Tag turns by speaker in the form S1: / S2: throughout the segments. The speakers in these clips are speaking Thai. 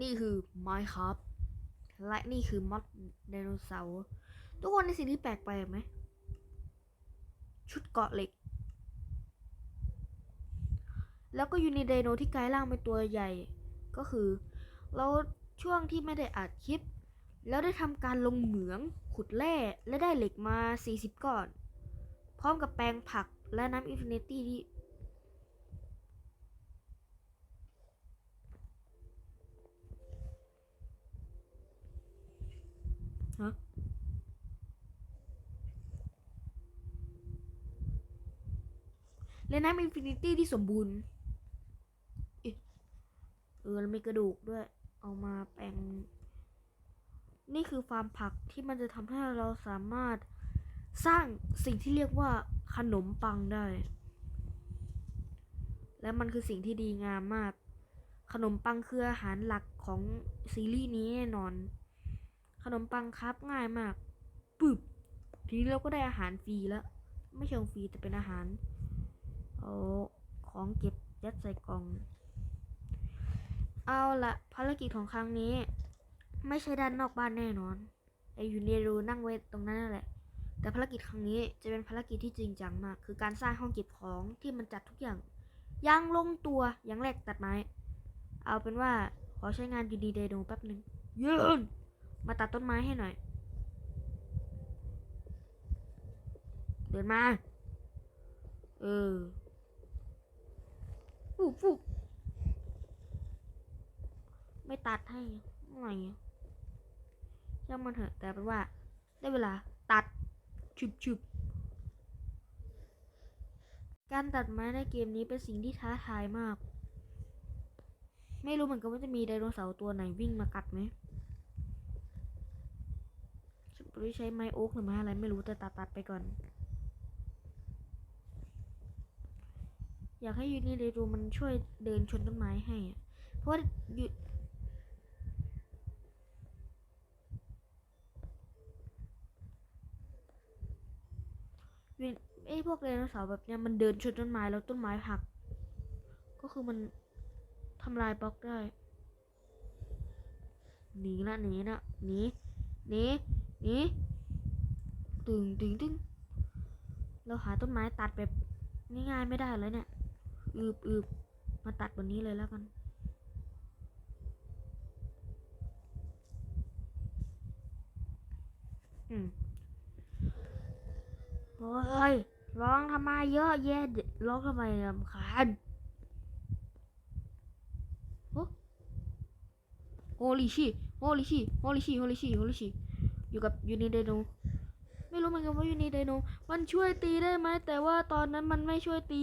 S1: นี่คือ Minecraft และนี่คือมอดไดโนเสาร์ทุกคนในสิ่งที่แปลกไปไหม ชุดเกาะเหล็ก แล้วก็ยู่ในไดโนที่กลายร่างเป็นตัวใหญ่ ก็คือเราช่วงที่ไม่ได้อัดคลิป แล้วได้ทำการลงเหมืองขุดแร่และได้เหล็กมา 40 ก้อน พร้อมกับแปลงผักและน้ำอินฟินิตี้ และน้ำอินฟินิตี้ที่สมบูรณ์ เออแล้วมีกระดูกด้วย เอามาแปลง นี่คือฟาร์มผักที่มันจะทำให้เราสามารถสร้างสิ่งที่เรียกว่าขนมปังได้ และมันคือสิ่งที่ดีงามมาก ขนมปังคืออาหารหลักของซีรีส์นี้แน่นอน ขนมปังครับง่ายมากปึ๊บทีนี้เราก็ได้อาหารฟรีแล้ว ไม่เชิงฟรีแต่เป็นอาหาร เอาของเก็บยัดใส่กล่อง เอาละภารกิจของครั้งนี้ ไม่ใช่ด้านนอกบ้านแน่นอนไออยู่ในรูนั่งไว้ตรงนั้นนั่นแหละ แต่ภารกิจครั้งนี้จะเป็นภารกิจที่จริงจังมาก คือการสร้างห้องเก็บของที่มันจัดทุกอย่างยังลงตัวอย่างแรกตัดไม้ เอาเป็นว่าขอใช้งานยูดีเดโนแป๊บหนึ่งยืนมาตัดต้นไม้ให้หน่อย เดินมา เออ ฟูบฟูบไม่ตัดให้หน่อยช่างมันเถอะแต่เป็นว่า ได้เวลาตัดชุบชุบการตัดไม้ในเกมนี้เป็นสิ่งที่ท้าทายมาก ไม่รู้เหมือนกันว่าจะมีไดโนเสาร์ตัวไหนวิ่งมากัดไหมฉันไม่รู้ใช้ไม้โอ๊กหรือไม้อะไรไม่รู้แต่ตัดตัดไปก่อน อยากให้ยูนิเดรูมันช่วยเดินชนต้นไม้ให้อะเพราะว่ายูยูไอ้พวกไดโนเสาร์แบบเนี้ยมันเดินชนต้นไม้แล้วต้นไม้หัก ก็คือมันทำลายบล็อกได้หนีละหนีนะหนีหนีหนีตึงตึงตึงเราหาต้นไม้ตัดแบบง่ายๆไม่ได้แล้วเนี่ย อืบอืบมาตัดบนนี้เลยแล้วกัน อืมโอ้ยร้องทำไมเยอะแยะร้องทำไมลำคาญโฮลิชิโฮลิชิโฮลิชิโฮลิชิโฮลิชิอยู่กับยูนิไดโนไม่รู้เหมือนกันว่ายูนิไดโนมันช่วยตีได้ไหมแต่ว่าตอนนั้นมันไม่ช่วยตี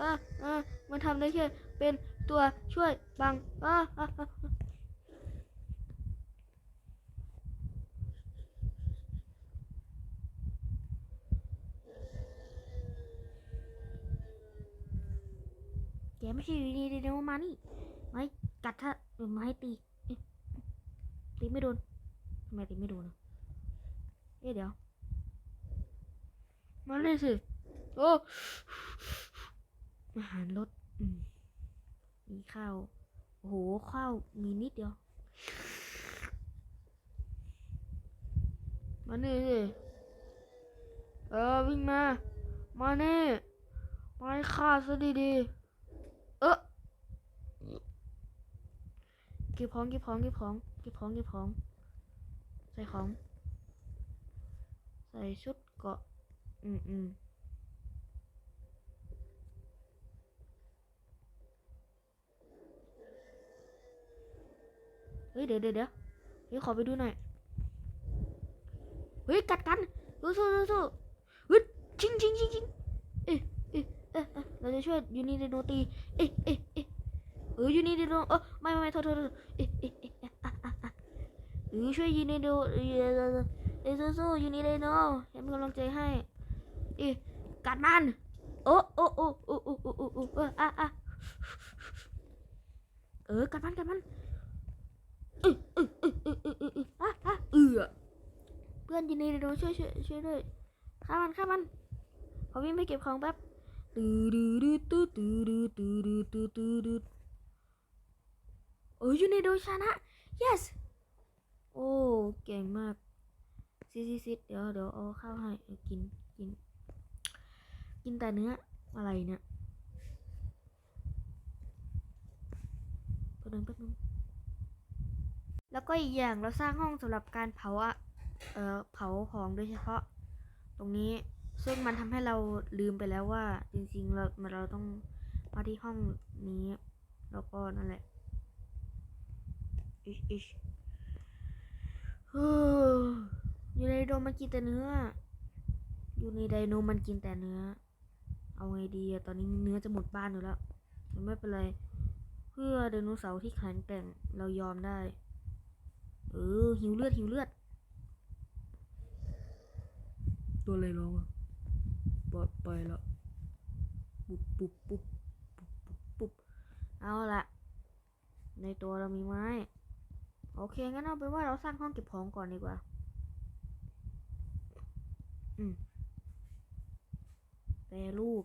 S1: อะอะมันทำได้แค่เป็นตัวช่วยบังอะอะอะอะแกไม่ใช่ยูนิไดโนมานี่ไม่กัดถ้าเออมาให้ตีตีไม่โดนทำไมตีไม่โดนอะเอ๊ะเดี๋ยวมาเลยสิโอ้ อาหารลดมีข้าว โอ้โห ข้าวมีนิดเดียวมานี่สิเออวิ่งมา มานี่มาให้ข้าซะดีๆ เออเก็บของเก็บของเก็บของเก็บของเก็บของ ใส่ของ ใส่ชุดเกาะ อืมอืม เฮ้ยเดี๋ยวเดี๋ยวเดี๋ยวเฮ้ขอไปดูหน่อยเฮ้ยกัดกันสู้สู้สู้เฮ้ยชิงชิงชิงชิงเอ๊ะเอ๊ะเอ๊ะเราจะช่วยยูนิเดโนตีเอ๊ะเอ๊ะเอ๊ะเออยูนิเดโนเออไม่ไม่ไม่โทษโทษเอ๊ะเอ๊ะเอ๊ะอะอะอะเออช่วยยูนิเดโนเออเออสู้สู้ยูนิเดโนให้เป็กำลังใจให้เอ๊ะกัดมันโอ้โอ้โอ้โอ้โอ้โอ้โอ้อะอะเออกัดมันกัดมัน เออเอเพื่อนยินดีเลยช่วยช่วยช่วยด้วยฆ่ามันฆ่ามันขอวิ่งไปเก็บของแป๊บตื้อดื้อดื้อตื้อตือดือตือดื้อตื้อตื้อดือเออยูนิโดชนะ yes โอ้เก่งมากซิซิซิเดี๋ยวเดี๋ยวเอาข้าวให้กินกิน กินแต่เนื้ออะไรเนี่ยแป๊บนึงแป๊บนึง แล้วก็อีกอย่างเราสร้างห้องสำหรับการเผาเอ่อเผาของโดยเฉพาะ ตรงนี้ซึ่งมันทำให้เราลืมไปแล้วว่า จริงๆเราเราต้องมาที่ห้องนี้ แล้วก็นั่นแหละอิชอิชอยู่ในไดโนมันกินแต่เนื้อ อยู่ในไดโนมันกินแต่เนื้อ เอาไงดีอะตอนนี้เนื้อจะหมดบ้านอยู่แล้ว ไม่เป็นไร เพื่อไดโนเสาร์ที่แข็งแกร่งเรายอมได้ เออหิวเลือดหิวเลือด ตัวอะไรร้องอะปล่อยไปแล้วปุ๊บปุ๊บปุ๊บปุ๊บปุ๊บปุ๊บเอาละในตัวเรามีไม้ โอเคงั้นเอาเป็นว่าเราสร้างห้องเก็บของก่อนดีกว่า อืมแปรรูป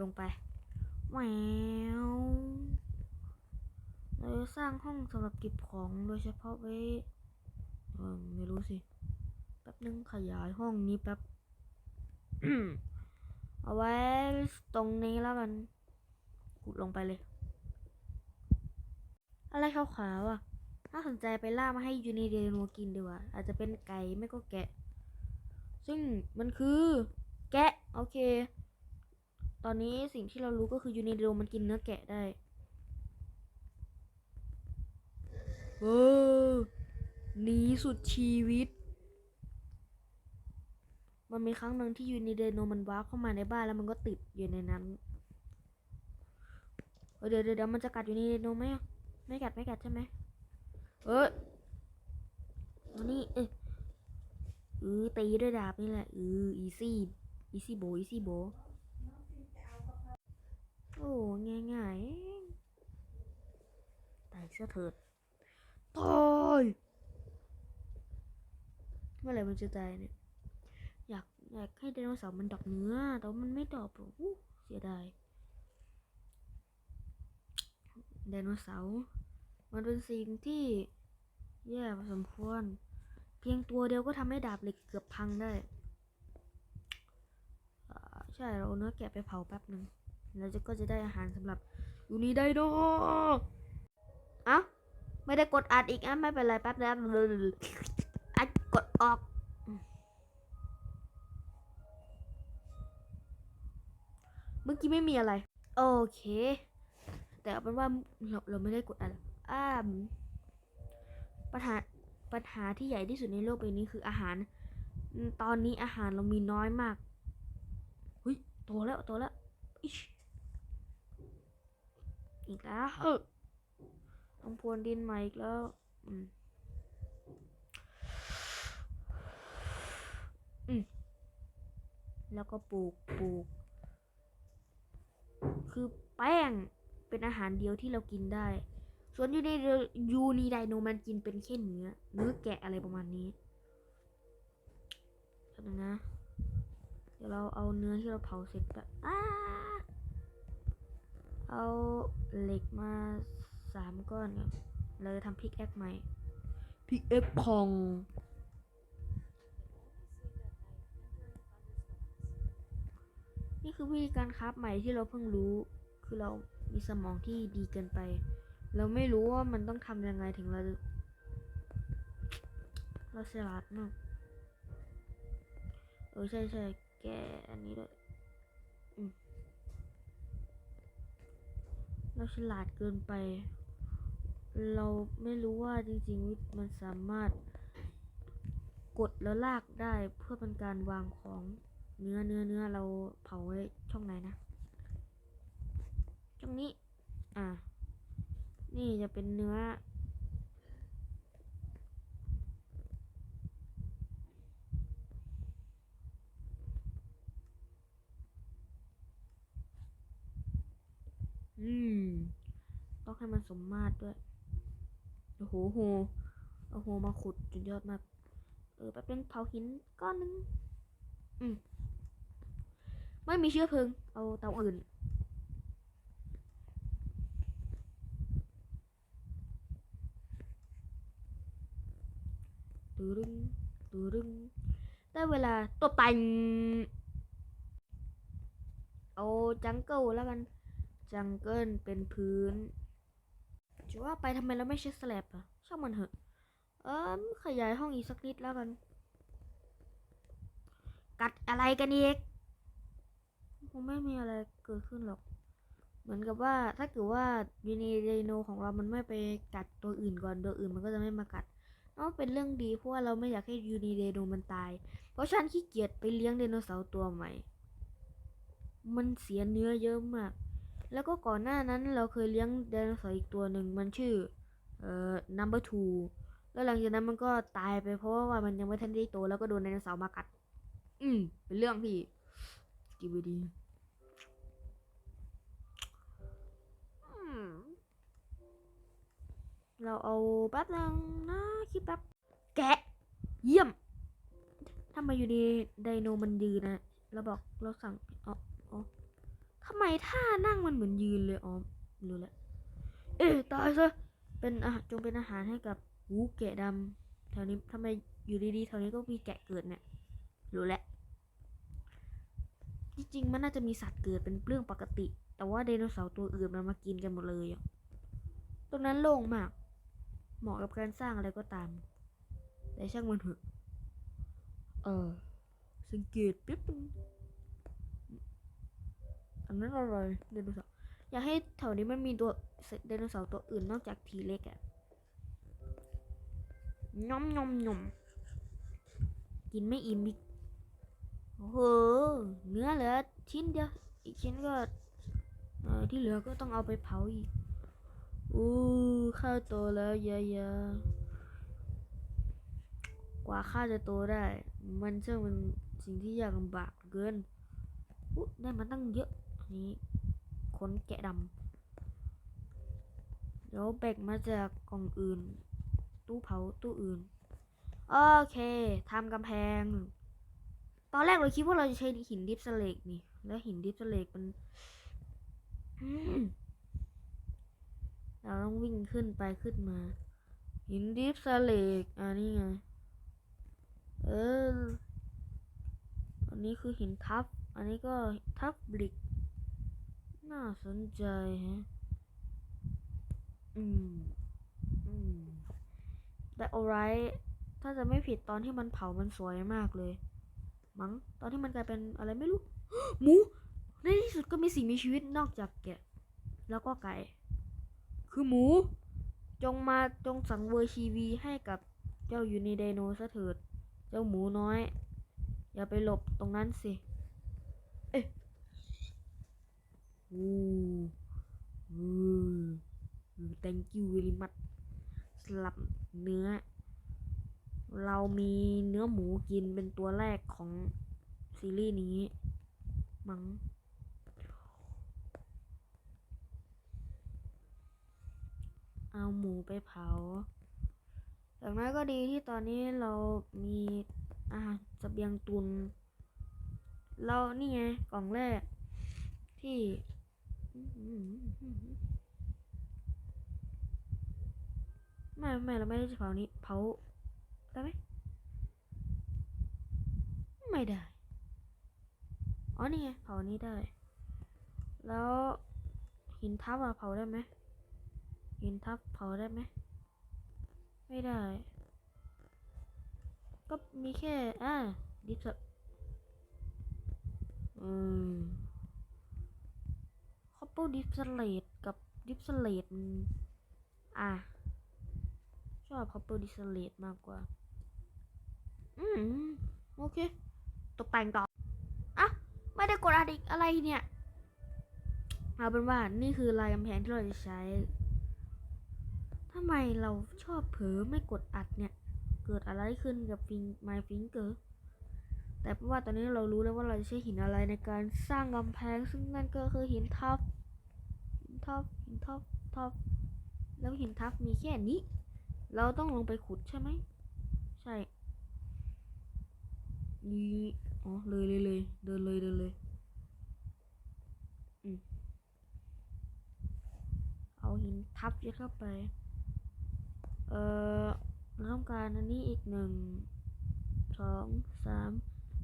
S1: ลงไปแหวว เราจะสร้างห้องสำหรับเก็บของโดยเฉพาะไว้ไม่รู้สิแป๊บนึงขยายห้องนี้แป๊บเอาไว้ตรงนี้แล้วกันขุดลงไปเลย อะไรขาวๆอะน่าสนใจไปล่ามาให้ยูนิเดโนกินดีกว่า อาจจะเป็นไก่ไม่ก็แกะ ซึ่งมันคือแกะ โอเค ตอนนี้สิ่งที่เรารู้ก็คือยูนิเดโนมันกินเนื้อแกะได้ เออหนีสุดชีวิต มันมีครั้งหนึ่งที่ยูนิเดโนมันว้าเข้ามาในบ้านแล้วมันก็ติดอยู่ในนั้นเออเดี๋ยวเดี๋ยวมันจะกัดยูนิเดโนไหมอะไม่กัดไม่กัดใช่ไหมเออมานี่เออเออตีด้วยดาบนี่แหละเอออีซี่อีซี่โบอีซี่โบโอ้ง่ายง่ายๆเองตายซะเถิด ตายเมื่อไหร่มันจะตายเนี่ย อยากอยากให้ไดโนเสาร์มันดอกเนื้อ แต่ว่ามันไม่ดอกหรอกอู้เสียดายไดโนเสาร์มันเป็นสิ่งที่แย่พอสมควร เพียงตัวเดียวก็ทำให้ดาบเหล็กเกือบพังได้ใช่เราเอาเนื้อแกะไปเผาแป๊บหนึ่งแล้วจะก็จะได้อาหารสำหรับยูนิไดโนเอ้า ไม่ได้กดอัดอีกอะไม่เป็นไรแป๊บนะอัดกดออก เมื่อกี้ไม่มีอะไร โอเค แต่เอาเป็นว่าเราเราไม่ได้กดอะไรอ่าปัญหาปัญหาที่ใหญ่ที่สุดในโลกใบนี้คืออาหาร ตอนนี้อาหารเรามีน้อยมากเฮ้ยโตแล้วโตแล้วอีกแล้ว ต้องพรวนดินใหม่อีกแล้ว อืม อืม แล้วก็ปลูก ปลูก คือแป้งเป็นอาหารเดียวที่เรากินได้ ส่วนยูนิยูนีไดโนมันกินเป็นแค่เนื้อ เนื้อแกะอะไรประมาณนี้แป๊บนึงนะ เดี๋ยวเราเอาเนื้อที่เราเผาเสร็จแบบอ้าเอาเหล็กมา สามก้อนเนี่ยเราจะทำพิกแอคใหม่พิกแอคพองนี่คือวิธีการคราฟใหม่ที่เราเพิ่งรู้ คือเรามีสมองที่ดีเกินไป เราไม่รู้ว่ามันต้องทำยังไงถึงเราจะเราฉลาดมากเออใช่ใช่แกอันนี้ด้วยอืมเราฉลาดเกินไป เราไม่รู้ว่าจริงๆมันสามารถกดแล้วลากได้เพื่อเป็นการวางของเนื้อเนื้อเนื้อเราเผาไว้ช่องไหนนะ ช่องนี้ อ่านี่จะเป็นเนื้อ อืม ต้องให้มันสมมาตรด้วย โอ้โหโหโอ้โหมาขุดจนยอดมาก เออไปเป็นเผาหินก้อนหนึ่งอืมไม่มีเชื้อเพลิง เอาเตาอื่น ตืรึงตืรึงได้เวลาตบแต่งเอาจังเกิลแล้วกัน จังเกิลเป็นพื้น จะว่าไปทำไมเราไม่ใช้สแลบอะช่างมันเถอะ เออขยายห้องอีกสักนิดแล้วกัน กัดอะไรกันอีกคงไม่มีอะไรเกิดขึ้นหรอก เหมือนกับว่าถ้าเกิดว่ายูนิไดโนของเรามันไม่ไปกัดตัวอื่นก่อนตัวอื่นมันก็จะไม่มากัดนั่นเป็นเรื่องดีเพราะว่าเราไม่อยากให้ยูนิไดโนมันตาย เพราะฉันขี้เกียจไปเลี้ยงไดโนเสาร์ตัวใหม่ มันเสียเนื้อเยอะมาก แล้วก็ก่อนหน้านั้นเราเคยเลี้ยงไดโนเสาร์อีกตัวหนึ่งมันชื่อเอ่อ number two แล้วหลังจากนั้นมันก็ตายไปเพราะว่ามันยังไม่ทันได้โตแล้วก็โดนไดโนเสาร์มากัด อืม เป็นเรื่องที่ดีวดีเราเอาแป๊บนึงนะคิดแป๊บแกะ เยี่ยมทำไมอยู่ดีไดโนมันยืนนะเราบอกเราสั่งอ๋ออ๋อ ทำไมท่านั่งมันเหมือนยืนเลยอ๋อรู้แล้วเอ๊ะตายซะเป็นอาหารจงเป็นอาหารให้กับหูแกะดำแถวนี้ทำไมอยู่ดีๆแถวนี้ก็มีแกะเกิดเนี่ยรู้แล้วจริงๆมันน่าจะมีสัตว์เกิดเป็นเรื่องปกติ แต่ว่าไดโนเสาร์ตัวอื่นมันมากินกันหมดเลยตรงนั้นโล่งมาก เหมาะกับการสร้างอะไรก็ตาม แต่ช่างมันเถอะเออสังเกตปิ๊บ อันนั้นอะไรไดโนเสาร์อยากให้แถวนี้มันมีตัวไดโนเสาร์ตัวอื่นนอกจากทีเล็กอะยอมยอมยอมกินไม่อิ่มอีกโอ้โหเนื้อเหลือชิ้นเดียวอีกชิ้นก็ที่เหลือก็ต้องเอาไปเผาอีกอู้ข้าวโตแล้วเยอะๆกว่าข้าจะโตได้ มันช่างเป็นสิ่งที่ยากลำบากเกินอุ๊ยได้มาตั้งเยอะ นนี้ขนแกะดำเดี๋ยวแบกมาจากกล่องอื่น ตู้เผาตู้อื่น โอเคทำกำแพง ตอนแรกเราคิดว่าเราจะใช้หินดิฟสเลกนี่ แล้วหินดิฟสเลกมันเราต้องวิ่งขึ้นไปขึ้นมา หินดิฟสเลกอ่านี่ไง เออ อันนี้คือหินทับ อันนี้ก็ทับบลิก น่าสนใจฮะ อืม อืม แต่ alright ถ้าจะไม่ผิดตอนที่มันเผามันสวยมากเลย มั้ง ตอนที่มันกลายเป็นอะไรไม่รู้ หมู ในที่สุดก็มีสิ่งมีชีวิตนอกจากแกะ แล้วก็ไก่ คือหมู จงมาจงสังเวยชีวีให้กับเจ้าอยู่ในไดโนซะเถิด เจ้าหมูน้อย อย่าไปหลบตรงนั้นสิ เอ๊ะ thank you very much สลับเนื้อ เรามีเนื้อหมูกินเป็นตัวแรกของซีรีส์นี้ มัง้งเอาหมูไปเผาอย่างน้อยก็ดีที่ตอนนี้เรามีอาหารเสบียงตุน เรานี่ไงกล่องแรกที่ ไม่ไม่เราไม่ได้เผานี้เผาได้ไหมไม่ได้ อ๋อ นี่ไงเผานี้ได้ แล้วหินทับอะเผาได้ไหมหินทับเผาได้ไหม ไม่ได้ ก็มีแค่ อ่าดิฟอืมคอ เปอร์ดิฟสเลตกับดิฟสเลตอะ ชอบคอปเปอร์ดิสเลตมากกว่า อืม โอเค ตกแต่งต่อ อะ ไม่ได้กดอะไรอะไรเนี่ย เอาเป็นว่านี่คือลายกำแพงที่เราจะใช้ทำไมเราชอบเผลอไม่กดอัดเนี่ย เกิดอะไรขึ้นกับฟิง My Finger แต่เพราะว่าตอนนี้เรารู้แล้วว่าเราจะใช้หินอะไรในการสร้างกำแพง ซึ่งนั่นก็คือหินทับ ทับหินทับทับแล้วหินทับมีแค่นี้ เราต้องลงไปขุดใช่ไหม ใช่นี่อ๋อเลยเลยเลยเดินเลยเดินเลยอืมเอาหินทับยัดเข้าไป เออเราต้องการอันนี้อีกหนึ่งสองสาม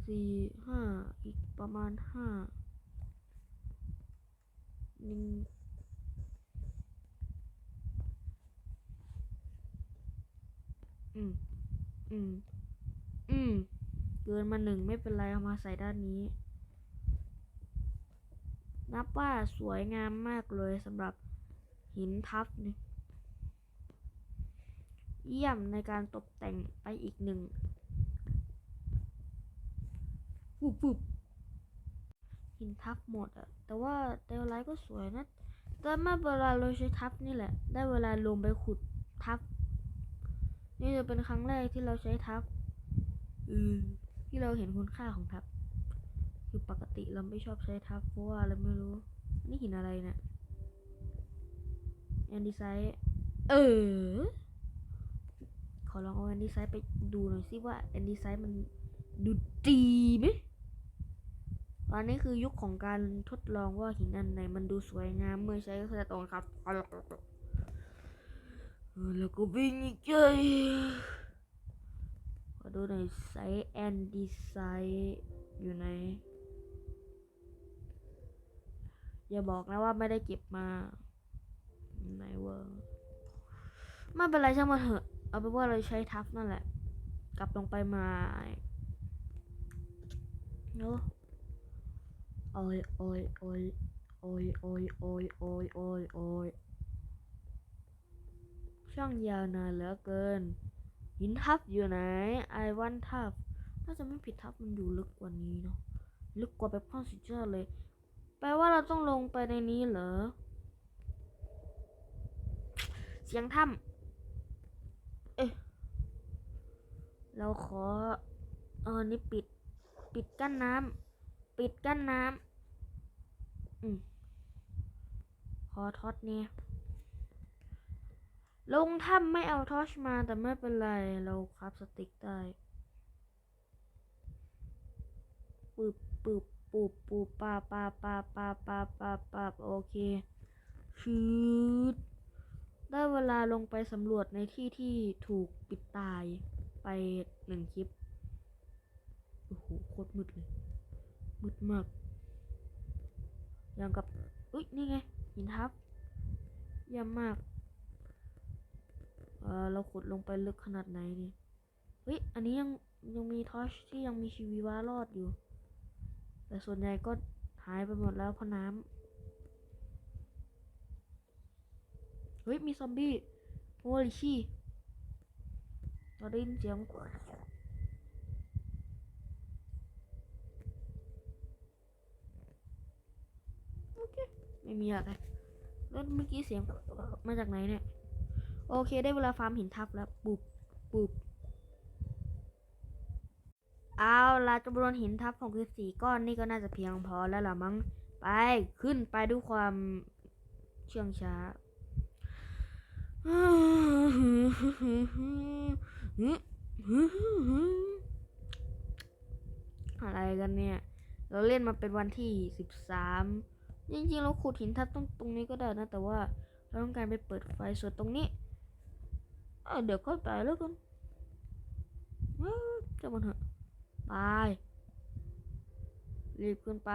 S1: สี่ห้าอีกประมาณห้าหนึ่ง อืม อืม อืม เกินมาหนึ่งไม่เป็นไรเอามาใส่ด้านนี้ นับว่าสวยงามมากเลยสำหรับหินทับนี่เยี่ยมในการตกแต่งไปอีกหนึ่งปุ๊บปุ๊บหินทับหมดอะแต่ว่าเดลไลท์ก็สวยนะ แต่มื่เวลาเราใช้ทับนี่แหละ ได้เวลาลงไปขุดทับ นี่จะเป็นครั้งแรกที่เราใช้ทับอือที่เราเห็นคุณค่าของทับ คือปกติเราไม่ชอบใช้ทับเพราะว่าอะไรไม่รู้ นี่หินอะไรเนะี่ยแอนดีไซต์เออ ขอลองเอาแอนดีไซต์ไปดูหน่อยสิว่าแอนดีไซต์มันดูดีไหมตอนนี้คือยุคของการทดลองว่าหินอันไหนมันดูสวยงามเมื่อใช้กระแสตรงครับเออ แล้วก็วิ่งอีกใจขอดูหน่อยไซส์แอนดีไซต์อยู่ไหน อย่าบอกนะว่าไม่ได้เก็บมาไหนเวอร์ไม่เป็นไรช่างมันเถอะ เอาเป็นว่าเราใช้ทับนั่นแหละ กลับลงไปมาเนาะโอ้ยโอ้ยโอ้ยโอ้ยโอ้ยโอ้ยโอ้ยโอ้ย ช่างยาวนานเหลือเกิน หินทับอยู่ไหนไอวันทับถ้าจะไม่ผิดทับมันอยู่ลึกกว่านี้เนาะลึกกว่าแบบข้อสุดยอดเลย แปลว่าเราต้องลงไปในนี้เหรอ เสียงถ้ำเอ๊ะเราขอ เออนี่ปิด ปิดกั้นน้ำปิดกั้นน้ำอืมขอทอดเนี่ย ลงถ้ำไม่เอาทอชมาแต่ไม่เป็นไร เราคราฟสติ๊กได้ปึบปึบปูบปูบปาปาปาปาปาปาปาโอเคชืดได้เวลาลงไปสำรวจในที่ที่ถูกปิดตายไปหนึ่งคลิป โอ้โห โคตรมืดเลย มืดมาก อย่างกับ อุ๊ย นี่ไง หินทับเยี่ยมมาก ออเราขุดลงไปลึกขนาดไหนนี่เฮ้ยอันนี้ยังยังมีทอชที่ยังมีชีวิตวารอดอยู่ แต่ส่วนใหญ่ก็หายไปหมดแล้วเพราะน้ำเฮ้ยมีซอมบี้โอ้ยชี่เราได้ยินเสียงโอเคไม่มีอะไรแล้วเมื่อกี้เสียงมาจากไหนเนี่ย โอเค ได้เวลาฟาร์มหินทับแล้วปุบปุบเอาละจำนวนหินทับของคือสี่ก้อนนี่ก็น่าจะเพียงพอแล้วล่ะมั้งไปขึ้นไปด้วยความเชื่องช้าอะไรกันเนี่ย เราเล่นมาเป็นวันที่สิบสามจริงๆ เราขุดหินทับตรงตรงนี้ก็ได้นะ แต่ว่าเราต้องการไปเปิดไฟส่วนตรงนี้ เออเดี๋ยวก็ไปแล้วกันเอ้อจะมันเถอะไป รีบขึ้นไป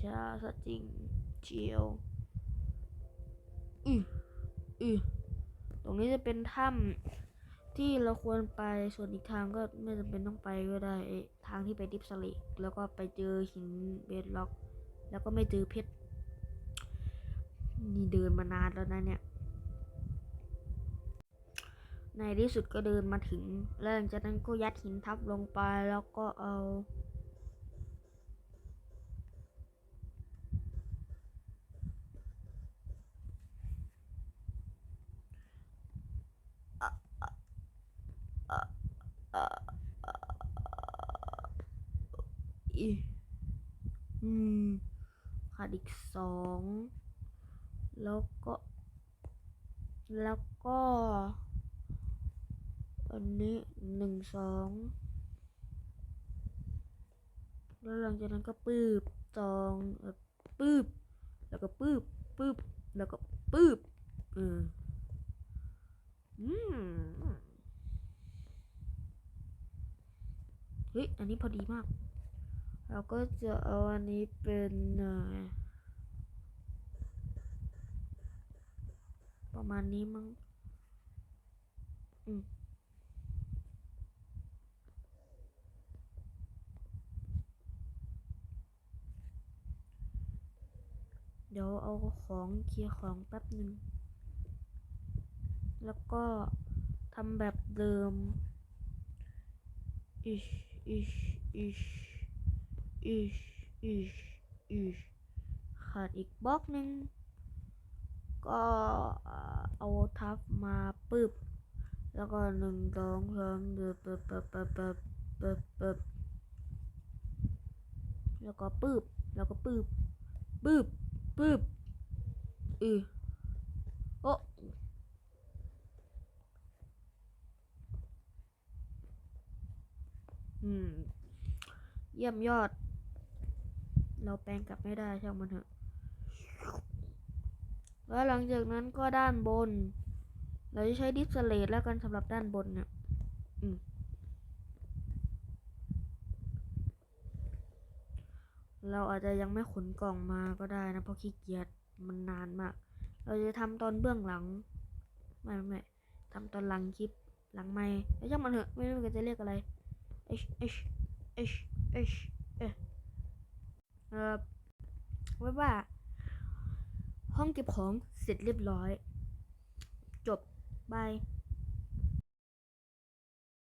S1: ช้าซะจริงเจียวอืออือตรงนี้จะเป็นถ้ำที่เราควรไปส่วนอีกทางก็ไม่จำเป็นต้องไปก็ได้ ทางที่ไปดิฟสลิกแล้วก็ไปเจอหินเบดล็อก แล้วก็ไม่เจอเพชร นี่เดินมานานแล้วนะเนี่ย ในที่สุดก็เดินมาถึง แล้วหลังจากนั้นก็ยัดหินทับลงไปแล้วก็เอาอีอืมขาดอีกสอง แล้วก็ แล้วก็ อันนี้หนึ่งสองแล้วหลังจากนั้นก็ปื๊บสองปื๊บแล้วก็ปื๊บปื๊บแล้วก็ปื๊บอืมอืมเฮ้ยอันนี้พอดีมาก เราก็จะเอาอันนี้เป็น ประมาณนี้มั้งอืมเดี๋ยวเอาของเคลียร์ของแป๊บหนึ่ง แล้วก็ทำแบบเดิม อิช อิช อิช อิช อิช อิช ขาดอีกบล็อกหนึ่ง ก็เอาทับมาปึ๊บ แล้วก็หนึ่งสองสามปึ๊บปึ๊บปึ๊บปึ๊บปึ๊บปึ๊บปึ๊บแล้วก็ปึ๊บ แล้วก็ปึ๊บปึ๊บปึ๊บอือโอ้อืม เยี่ยมยอด เราแปลงกลับไม่ได้ช่างมันเถอะ แล้วหลังจากนั้นก็ด้านบน เราจะใช้ดิสเลตแล้วกันสำหรับด้านบนเนี่ยเราอาจจะยังไม่ขนกล่องมาก็ได้นะเพราะขี้เกียจมันนานมาก เราจะทำตอนเบื้องหลัง ไม่ไม่ไม่ทำตอนหลังคลิปหลังไม่แล้วช่างมันเถอะไม่รู้มันจะเรียกอะไร H H H H เออเออไว้ว่า ห้องเก็บของเสร็จเรียบร้อย จบบาย